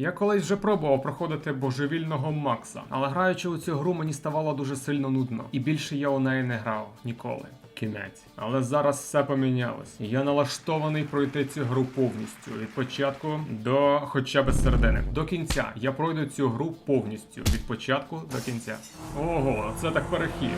Я колись вже пробував проходити божевільного Макса, але граючи у цю гру, мені ставало дуже сильно нудно. І більше я у неї не грав ніколи. Кінець. Але зараз все помінялось. Я налаштований пройти цю гру повністю від початку до хоча б середини. До кінця я пройду цю гру повністю від початку до кінця. Ого, це так перехід.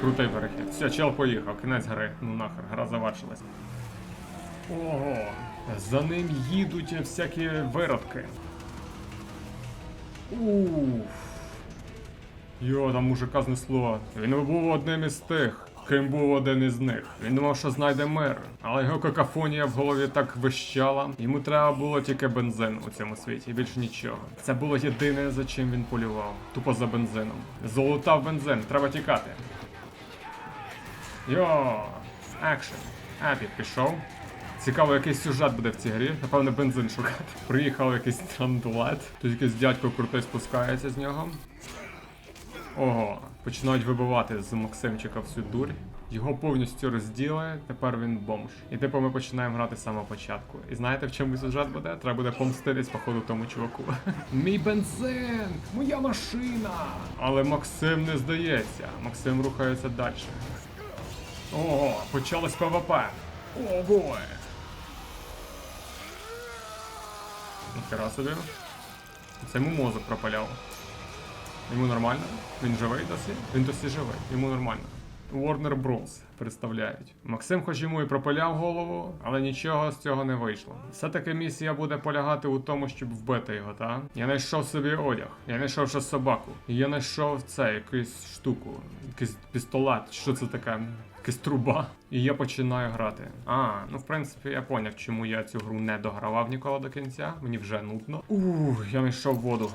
Крутий перехід. Все, чел поїхав, кінець гри. Ну нахер, гра завершилась. Ого, за ним їдуть всякі виродки. Уф. Йо, там мужика знесло. Він був одним із тих, ким був один із них. Він думав, що знайде мир, але його какафонія в голові так вищала. Йому треба було тільки бензин у цьому світі, більше нічого. Це було єдине, за чим він полював. Тупо за бензином. Золотав бензин, треба тікати. Йо, екшен. Епік пішов. Цікаво, який сюжет буде в цій грі. Напевно, бензин шукати. Приїхав якийсь трандулет. Тут якийсь дядько крутий спускається з нього. Ого, починають вибивати з Максимчика всю дурь. Його повністю розділи, тепер він бомж. І типу ми починаємо грати з самого початку. І знаєте, в чому сюжет буде? Треба буде помститись, походу, тому чуваку. Мій бензин! Моя машина! Але Максим не здається. Максим рухається далі. Ого, почалось ПВП. О, Ніхера собі. Це йому мозок пропаляв. Йому нормально? Він живий досі? Він досі живий, йому нормально. Warner Bros. Представляють. Максим, хоч йому і пропиляв голову, але нічого з цього не вийшло. Все-таки місія буде полягати у тому, щоб вбити його, та? Я знайшов собі одяг, я знайшов ще собаку. Я знайшов це, якусь штуку, якийсь пістолет, що це таке? Якась труба. І я починаю грати. А, ну в принципі, я поняв, чому я цю гру не догравав ніколи до кінця. Мені вже нудно. Ух, я знайшов воду.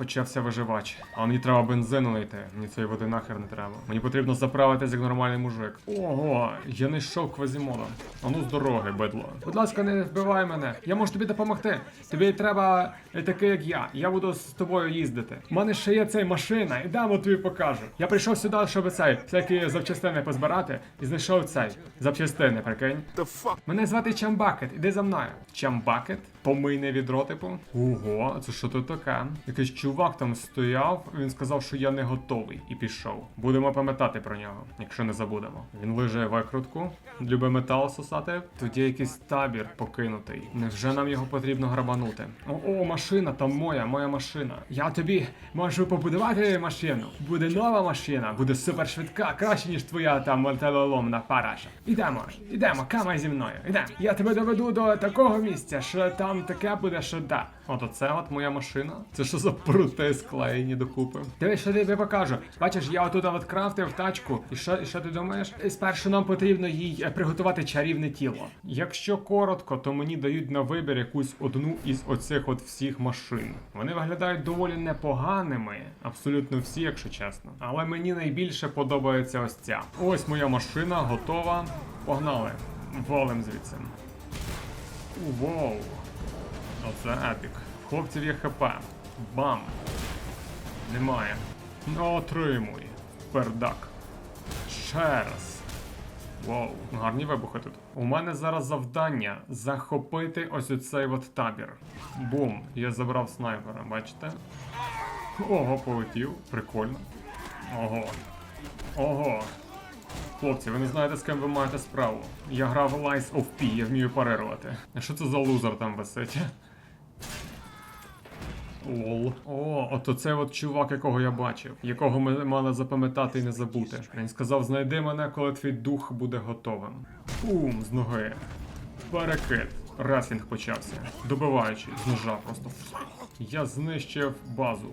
Почався виживач. А мені треба бензину знайти. Мені цієї води нахер не треба. Мені потрібно заправитись як нормальний мужик. Ого, я не йшов квазімода. А ну з дороги, бедло. Будь ласка, не вбивай мене. Я можу тобі допомогти. Тобі треба е, такий, як я. Я буду з тобою їздити. У мене ще є цей машина, і дамо тобі покажу. Я прийшов сюди, щоб цей всякі запчастини позбирати, і знайшов цей запчастини, прикинь. The fuck? Мене звати Чамбакет, іди за мною. Чамбакет? Помийне відро, типу. Ого, це що тут таке? Якийсь чувак там стояв, він сказав, що я не готовий, і пішов. Будемо пам'ятати про нього, якщо не забудемо. Він лиже викрутку, любить метал сосати. Є якийсь табір покинутий. Невже нам його потрібно грабанути? О, о, машина, там моя, моя машина. Я тобі можу побудувати машину. Буде нова машина, буде супер швидка, краще, ніж твоя там металоломна параша. Ідемо, ідемо, камай зі мною. Ідемо. Я тебе доведу до такого місця, що там таке буде, що да. От оце от моя машина. Це що за прути склеєні докупи? Дивись, що тобі покажу. Бачиш, я отут от крафтив тачку. І що, і що ти думаєш? Спершу нам потрібно їй е, приготувати чарівне тіло. Якщо коротко, то мені дають на вибір якусь одну із оцих от всіх машин. Вони виглядають доволі непоганими, абсолютно всі, якщо чесно. Але мені найбільше подобається ось ця. Ось моя машина готова. Погнали. Валим звідси. Воу. Оце епік. Хлопців є хп. Бам. Немає. Ну, отримуй. Пердак. Ще раз. Вау, гарні вибухи тут. У мене зараз завдання захопити ось оцей от табір. Бум, я забрав снайпера, бачите? Ого, полетів. Прикольно. Ого. Ого. Хлопці, ви не знаєте, з ким ви маєте справу. Я грав Lies of P, я вмію парирувати. А що це за лузер там висить? Лол. О, ото це от чувак, якого я бачив, якого ми мали запам'ятати і не забути. Він сказав: знайди мене, коли твій дух буде готовим. Бум, з ноги. Перекид. Реслінг почався. Добиваючи з ножа просто. Я знищив базу.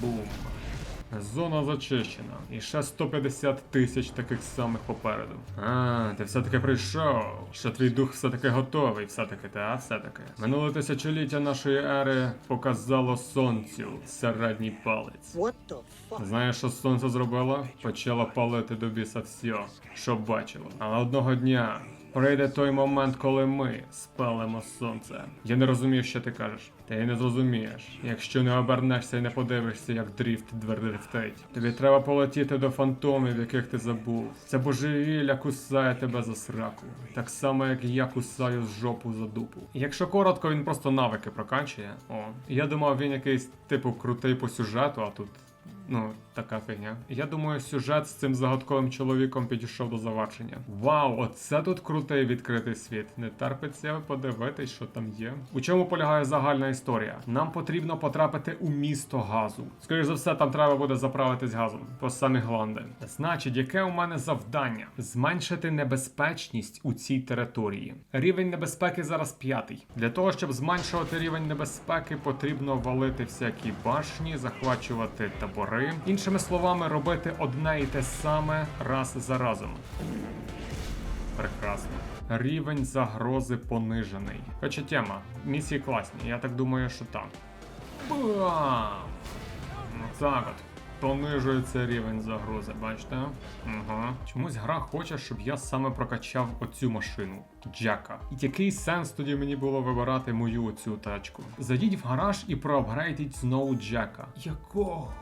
Бум. Зона зачищена. І ще 150 тисяч таких самих попереду. А, ти все-таки прийшов. Що твій дух все-таки готовий, все-таки, та все-таки. Минуле тисячоліття нашої ери показало сонцю середній палець. What the fuck? Знаєш, що сонце зробило? Почало палити до біса все, що бачило. Але одного дня Прийде той момент, коли ми спалимо сонце. Я не розумію, що ти кажеш. Ти не зрозумієш, якщо не обернешся і не подивишся, як дріфт дрифтить. Тобі треба полетіти до фантомів, яких ти забув. Це божевілля кусає тебе за сраку. Так само, як я кусаю з жопу за дупу. Якщо коротко, він просто навики прокачує. О, я думав, він якийсь типу крутий по сюжету, а тут. Ну, така фігня. Я думаю, сюжет з цим загадковим чоловіком підійшов до завершення. Вау, оце тут крутий відкритий світ. Не терпиться подивитись, що там є. У чому полягає загальна історія? Нам потрібно потрапити у місто газу. Скоріше за все, там треба буде заправитись газом по самі гланди. Значить, яке у мене завдання? Зменшити небезпечність у цій території. Рівень небезпеки зараз п'ятий. Для того, щоб зменшувати рівень небезпеки, потрібно валити всякі башні, захвачувати табори. Іншими словами, робити одне і те саме раз за разом. Прекрасно. Рівень загрози понижений. Хоча тема. Місії класні, я так думаю, що так. Бам! Так от. Понижується рівень загрози, бачите? Ага. Чомусь гра хоче, щоб я саме прокачав оцю машину. Джека. І який сенс тоді мені було вибирати мою оцю тачку? Зайдіть в гараж і проапгрейдіть знову Джека. Якого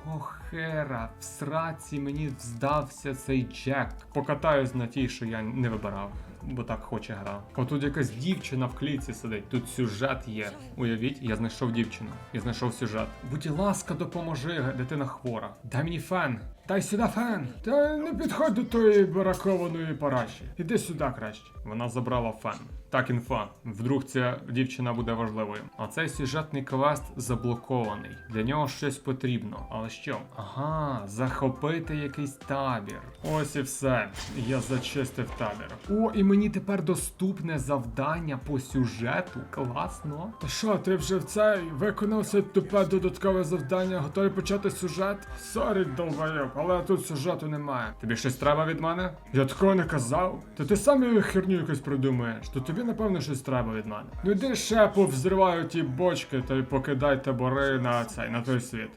хера в сраці мені здався цей Джек? Покатаюсь на тій, що я не вибирав. Бо так хоче гра. Отут якась дівчина в клітці сидить. Тут сюжет є. Уявіть, я знайшов дівчину. Я знайшов сюжет. Будь ласка, допоможи, дитина хвора. Дай мені фен. Дай сюди фен. Та не підходь до тої баракованої параші. Іди сюди краще. Вона забрала фен. Так, інфа. Вдруг ця дівчина буде важливою. А цей сюжетний квест заблокований. Для нього щось потрібно. Але що? Ага, захопити якийсь табір. Ось і все. Я зачистив табір. О, і мені тепер доступне завдання по сюжету. Класно. Та що, ти вже в цей виконав це тупе додаткове завдання, готовий почати сюжет? Сорі, долбайоб, але тут сюжету немає. Тобі щось треба від мене? Я такого не казав. Та ти сам херню якусь придумаєш. То тобі, напевно, щось треба від мене. Ну йди ще повзриваю ті бочки та й покидай табори на цей, на той світ.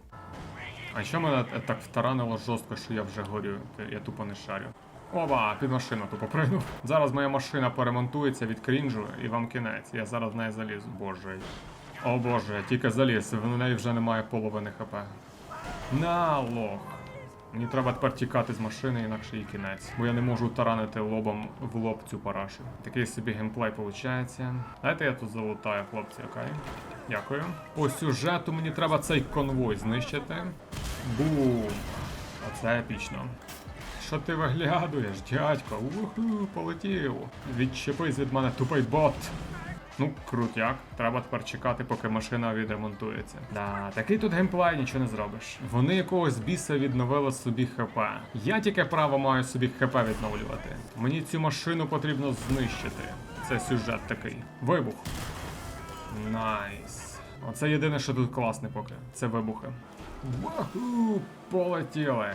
А що мене так втаранило жорстко, що я вже горю? Я тупо не шарю. Оба, під машину тупо пригнув. Зараз моя машина поремонтується від крінжу і вам кінець. Я зараз в неї залізу. Боже. О боже, тільки заліз, в неї вже немає половини хп. На лох. Мені треба тепер тікати з машини, інакше їй кінець. Бо я не можу таранити лобом в лоб цю парашу. Такий собі геймплей виходить. Дайте я тут залутаю, хлопці, окей? Дякую. По сюжету мені треба цей конвой знищити. Бум! Оце епічно. Що ти виглядуєш, дядько? Уху, полетів. Відчепись від мене тупий бот. Ну, крутяк. Треба тепер чекати, поки машина відремонтується. Да, такий тут геймплей, нічого не зробиш. Вони якогось біса відновили собі ХП. Я тільки право маю собі ХП відновлювати. Мені цю машину потрібно знищити. Це сюжет такий. Вибух. Найс. Оце єдине, що тут класне поки. Це вибухи. Ваху, полетіли.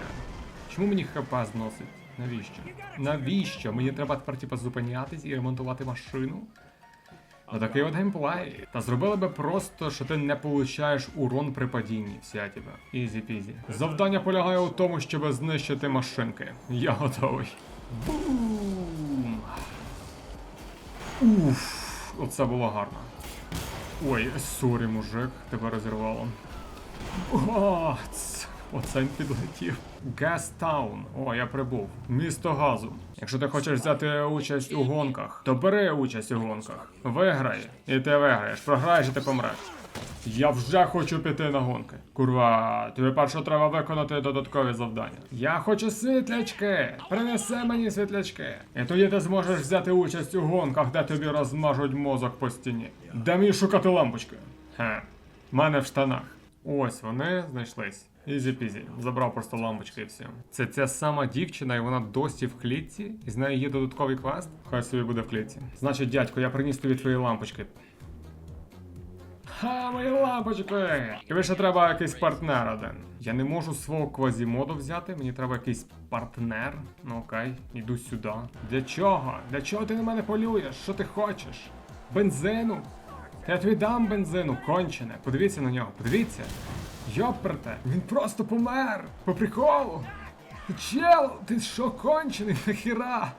Чому мені ХП зносить? Навіщо? Навіщо? Мені треба тепер типа зупинятись і ремонтувати машину? Отакий от геймплей. Та зробили би просто, що ти не получаєш урон при падінні. Вся тебе. Ізі пізі. Завдання полягає у тому, щоб знищити машинки. Я готовий. Бум! Уф, оце було гарно. Ой, сорі, мужик, тебе розірвало. О, Оце він підлетів. Гастаун. О, я прибув. Місто газу. Якщо ти хочеш взяти участь у гонках, то бери участь у гонках. Виграй, і ти виграєш. Програєш і ти помреш. Я вже хочу піти на гонки. Курва, тобі перше треба виконати додаткові завдання. Я хочу світлячки. Принеси мені світлячки. І тоді ти зможеш взяти участь у гонках, де тобі розмажуть мозок по стіні. Де мені шукати лампочки? Хе. Мене в штанах. Ось вони знайшлись. Ізі-пізі. Забрав просто лампочки і все. Це ця сама дівчина, і вона досі в клітці, і з нею є додатковий квест. Хай собі буде в клітці. Значить, дядько, я приніс тобі твої лампочки. Ха, мої лампочки! Тобі ще треба якийсь партнер один. Я не можу свого квазімоду взяти, мені треба якийсь партнер. Ну окей, іду сюди. Для чого? Для чого ти на мене полюєш? Що ти хочеш? Бензину? Я тобі дам бензину, кончене. Подивіться на нього, подивіться. Йоперте, він просто помер! По приколу! Чел, ти що кончений нахіра?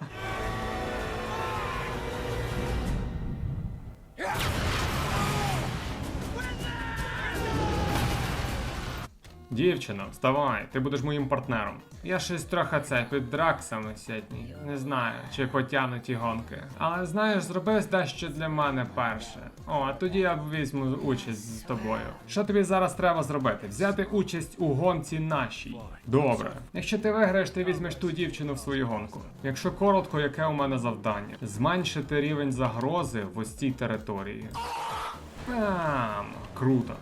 Дівчино, вставай, ти будеш моїм партнером. Я щось трохи це під драксами сьогодні. Не знаю, чи потягну ті гонки. Але знаєш, зроби дещо для мене перше. О, а тоді я візьму участь з тобою. Що тобі зараз треба зробити? Взяти участь у гонці нашій. Добре. Якщо ти виграєш, ти візьмеш ту дівчину в свою гонку. Якщо коротко, яке у мене завдання? Зменшити рівень загрози в ось цій території. Прям круто,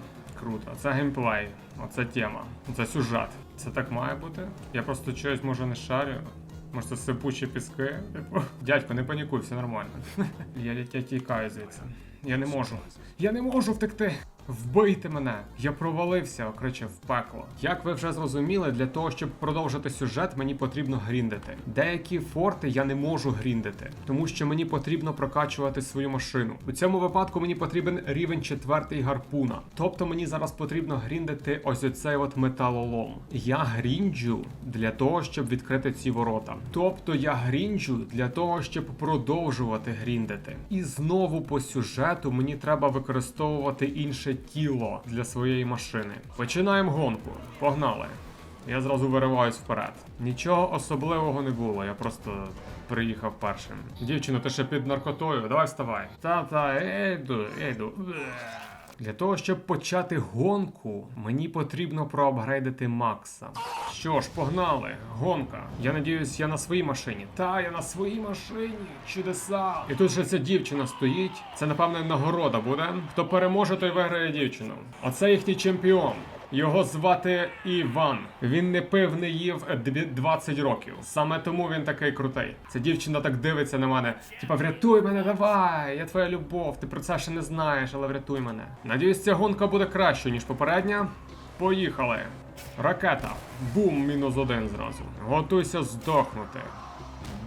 круто. Це геймплей, оце тема, це сюжет. Це так має бути? Я просто чогось може не шарю. Може це сипучі піски? Типу. Дядько, не панікуй, все нормально. Я, я, я тікаю звідси. Я не можу. Я не можу втекти. Вбийте мене! Я провалився, окриче, в пекло. Як ви вже зрозуміли, для того, щоб продовжити сюжет, мені потрібно гріндити. Деякі форти я не можу гріндити, тому що мені потрібно прокачувати свою машину. У цьому випадку мені потрібен рівень четвертий гарпуна. Тобто мені зараз потрібно гріндити ось оцей от металолом. Я грінджу для того, щоб відкрити ці ворота. Тобто я грінджу для того, щоб продовжувати гріндити. І знову по сюжету мені треба використовувати інше тіло для своєї машини. Починаємо гонку. Погнали. Я зразу вириваюсь вперед. Нічого особливого не було, я просто приїхав першим. Дівчино, ти ще під наркотою, давай вставай. Та-та, я йду, я йду. Для того, щоб почати гонку, мені потрібно проапгрейдити Макса. Що ж, погнали, гонка. Я надіюсь, я на своїй машині. Та, я на своїй машині. Чудеса. І тут ще ця дівчина стоїть. Це, напевно, нагорода буде. Хто переможе, той виграє дівчину. Оце їхній чемпіон. Його звати Іван. Він не пив, не їв е, 20 років. Саме тому він такий крутий. Ця дівчина так дивиться на мене. Типа, врятуй мене, давай! Я твоя любов. Ти про це ще не знаєш, але врятуй мене. Надіюсь, ця гонка буде кращою, ніж попередня. Поїхали. Ракета. Бум, мінус один зразу. Готуйся здохнути.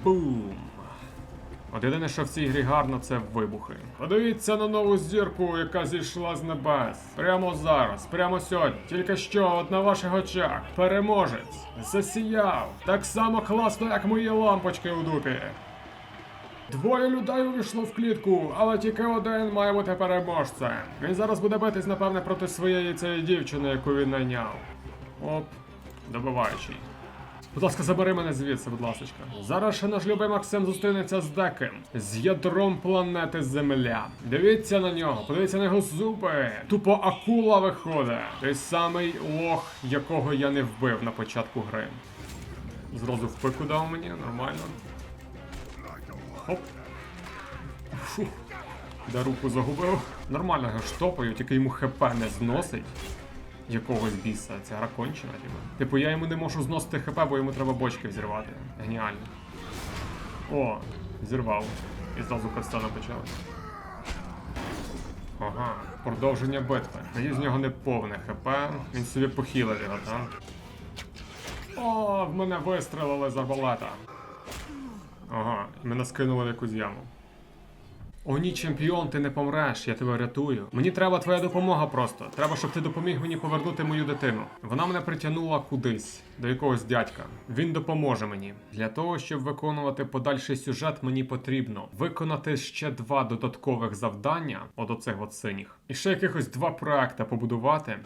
Бум. От єдине, що в цій грі гарно, це вибухи. Подивіться на нову зірку, яка зійшла з небес. Прямо зараз, прямо сьогодні. Тільки що, от на ваших очах, переможець засіяв. Так само класно, як мої лампочки у дупі. Двоє людей увійшло в клітку, але тільки один має бути переможцем. Він зараз буде битись, напевне, проти своєї цієї дівчини, яку він найняв. Оп, добиваючий. Будь ласка, забери мене звідси, будь ласка. Зараз ще наш любий Максим зустрінеться з деким, з ядром планети Земля. Дивіться на нього, подивіться на його зуби. Тупо акула виходить. Той самий лох, якого я не вбив на початку гри. Зразу в пику дав мені, нормально. Хоп. Фух. Де руку загубив. Нормально його штопаю, тільки йому хп не зносить. Якогось біса, ця гра кончена, типу. Типу, я йому не можу зносити хп, бо йому треба бочки взірвати. Геніально. О, зірвав. І зразу кастана почалась. Ага, продовження битви. Надіюсь, з нього не повне хп. Він собі похилив його, так? О, в мене вистрелили з арбалета. Ага, і мене скинули в якусь яму. О, ні, чемпіон, ти не помреш, я тебе рятую. Мені треба твоя допомога просто. Треба, щоб ти допоміг мені повернути мою дитину. Вона мене притягнула кудись, до якогось дядька. Він допоможе мені. Для того, щоб виконувати подальший сюжет, мені потрібно виконати ще два додаткових завдання, от оцих от синіх. І ще якихось два проекти побудувати.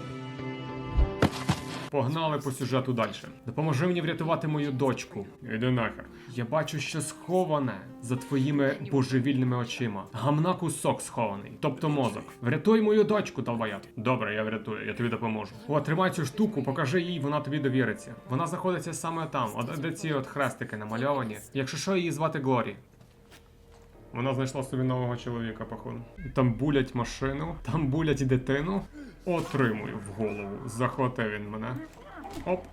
Погнали по сюжету далі. Допоможи мені врятувати мою дочку. Іди нахер. Я бачу, що сховане за твоїми божевільними очима. Гамна кусок схований, тобто мозок. Врятуй мою дочку, долбоят. Добре, я врятую, я тобі допоможу. О, тримай цю штуку, покажи їй, вона тобі довіриться. Вона знаходиться саме там, от де ці от хрестики намальовані. Якщо що, її звати Глорі. Вона знайшла собі нового чоловіка, походу. Там булять машину, там булять і дитину. Отримую в голову. Захватив він мене. Оп.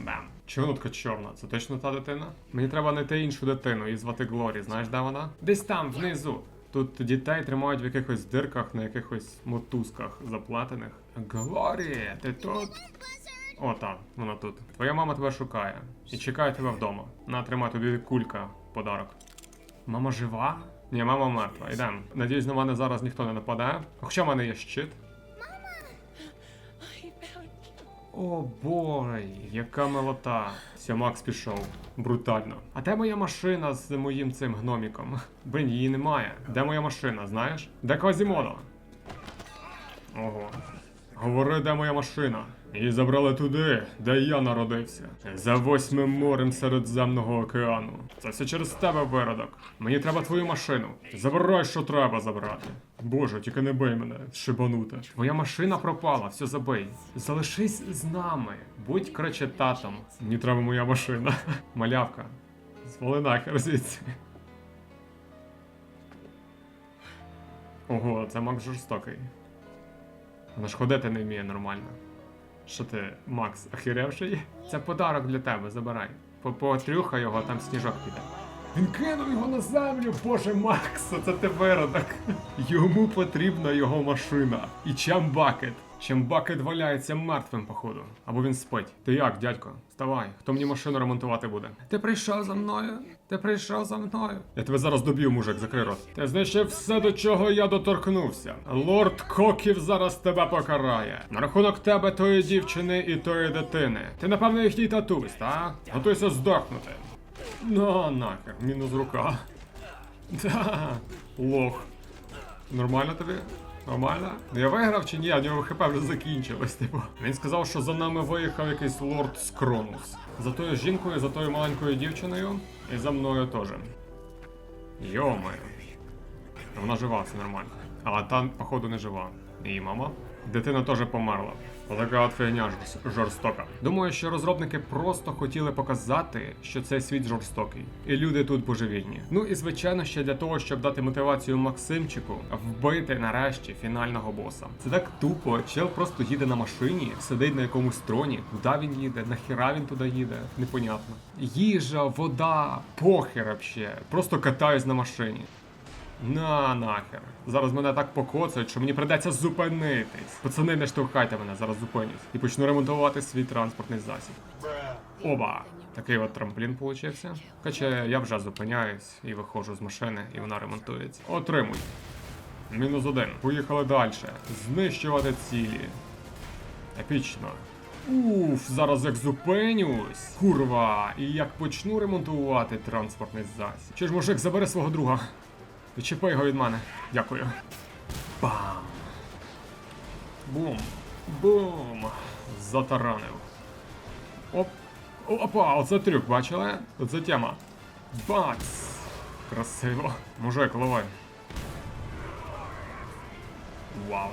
Бам. Така чорна? Це точно та дитина? Мені треба знайти іншу дитину і звати Глорі. Знаєш, де вона? Десь там, внизу. Тут дітей тримають в якихось дирках на якихось мотузках заплетених. Глорі, ти тут? О, так, вона тут. Твоя мама тебе шукає і чекає тебе вдома. На, тримай тобі кулька, подарок. Мама жива? Ні, мама мертва. Йдемо. Надіюсь, на мене зараз ніхто не нападе. Хоча в мене є щит. О бой, яка милота. Все, Макс пішов. Брутально. А де моя машина з моїм цим гноміком? Блін, її немає. Де моя машина, знаєш? Де Квазімодо? Ого. Говори, де моя машина. Її забрали туди, де я народився. За восьмим морем Середземного океану. Це все через тебе, виродок. Мені треба твою машину. Забирай, що треба забрати. Боже, тільки не бий мене, шибануте. Твоя машина пропала, все забий. Залишись з нами. Будь краще татом. Мені треба моя машина. Малявка. Звали нахер звідси. Ого, це Макс жорстокий. Вона ж ходити не вміє нормально. Що ти, Макс, охеревший? Це подарок для тебе, забирай. По- Потрюхай його, там сніжок піде. Він кинув його на землю, боже Макс, це ти виродок. Йому потрібна його машина. І Чамбакет. Чамбакет валяється мертвим, походу. Або він спить. Ти як, дядько? Вставай, хто мені машину ремонтувати буде? Ти прийшов за мною? Ти прийшов за мною. Я тебе зараз доб'ю, мужик, закрий рот. Ти знищив все, до чого я доторкнувся. Лорд Коків зараз тебе покарає. На рахунок тебе, тої дівчини і тої дитини. Ти, напевно, їхній татусь, та? Готуйся здохнути. На, нахер, мінус рука. Да, лох. Нормально тобі? Нормально? Ну, Я виграв чи ні? А нього ХП вже закінчилось, типу. Він сказав, що за нами виїхав якийсь лорд Скронус. За тою жінкою, за тою маленькою дівчиною і за мною теж. Йомаю. Вона жива, все нормально. Але та, походу, не жива. Її мама. Дитина теж померла. Отака от фігня жорстока. Думаю, що розробники просто хотіли показати, що цей світ жорстокий, і люди тут божевільні. Ну і звичайно, ще для того, щоб дати мотивацію Максимчику вбити нарешті фінального боса. Це так тупо. Чел просто їде на машині, сидить на якомусь троні. Куди він їде? Нахіра він туди їде? Непонятно. Їжа, вода, похер вообще. Просто катаюсь на машині. На нахер. Зараз мене так покоцають, що мені придеться зупинитись. Пацани, не штовхайте мене, зараз зупинюсь. І почну ремонтувати свій транспортний засіб. Оба! Такий от трамплін получився. Хоча я вже зупиняюсь і виходжу з машини, і вона ремонтується. Отримуй. Мінус один. Поїхали далі. Знищувати цілі. Епічно. Уф, зараз як зупинюсь. Курва, і як почну ремонтувати транспортний засіб. Чи ж мужик забере свого друга? Відчіпай його від мене. Дякую. Бам. Бум. Бум. Затаранив. Оп. Опа, оце трюк, бачили? Оце тема. Бац! Красиво. Мужик, лови. Вау.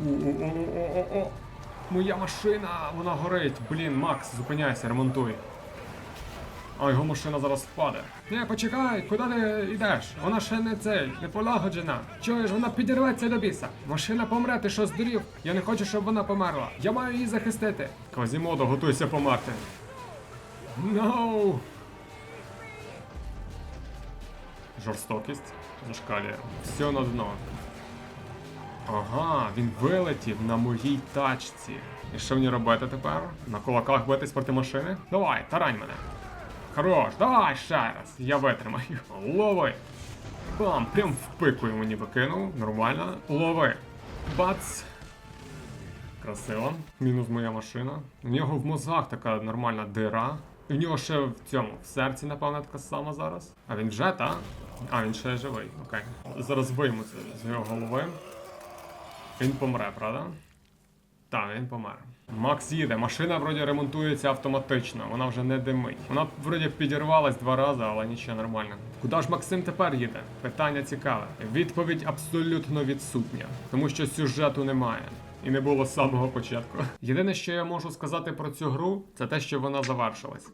О-о-о-о-о-о. Моя машина, вона горить. Блін, Макс, зупиняйся, ремонтуй. А його машина зараз впаде. Не, почекай, куди ти йдеш? Вона ще не цей, не полагоджена. Чуєш, вона підірветься до біса. Машина помре, ти що здурів? Я не хочу, щоб вона померла. Я маю її захистити. Квазімодо, готуйся померти. No! Жорстокість зашкалює. Все на дно. Ага, він вилетів на моїй тачці. І що мені робити тепер? На кулаках битись проти машини? Давай, тарань мене. Хорош, давай ще раз. Я витримаю. Лови. Бам, прям в пику йому ніби кинув. Нормально. Лови. Бац. Красиво. Мінус моя машина. У нього в мозгах така нормальна дира. І в нього ще в цьому, в серці, напевно, така сама зараз. А він вже, та? А, він ще живий. Окей. Зараз вийму це з його голови. Він помре, правда? Так, він помер. Макс їде, машина вроді ремонтується автоматично, вона вже не димить. Вона вроді підірвалась два рази, але нічого нормально. Куди ж Максим тепер їде? Питання цікаве. Відповідь абсолютно відсутня, тому що сюжету немає. І не було з самого початку. Єдине, що я можу сказати про цю гру, це те, що вона завершилась.